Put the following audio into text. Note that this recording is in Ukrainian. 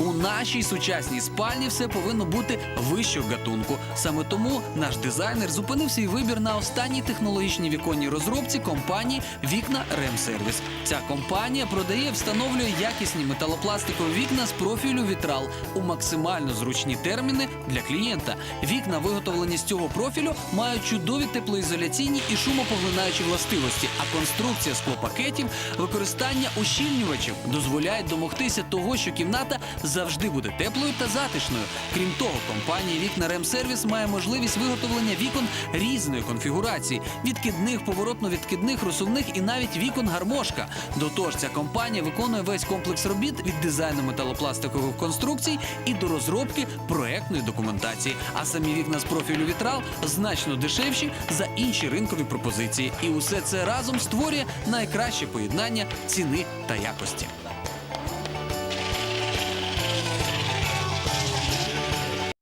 У нашій сучасній спальні все повинно бути вищого гатунку. Саме тому наш дизайнер зупинив свій вибір на останній технологічній віконній розробці компанії Вікна Ремсервіс. Ця компанія продає, встановлює якісні металопластикові вікна з профілю вітрал у максимально зручні терміни для клієнта. Вікна, виготовлені з цього профілю, мають чудові теплоізоляційні і шумопоглинаючі властивості. А конструкція склопакетів, використання ущільнювачів дозволяють домогтися того, що кімната завжди буде теплою та затишною. Крім того, компанія Вікна Ремсервіс має можливість виготовлення вікон різної конфігурації: відкидних, поворотно-відкидних, розсувних і навіть вікон гармошка. До того ж, ця компанія виконує весь комплекс робіт від дизайну металопластикових конструкцій і до розробки проектної документації. А самі вікна з профілю вітрал значно дешевші за інші ринкові пропозиції. І усе це разом створює найкраще поєднання ціни та якості.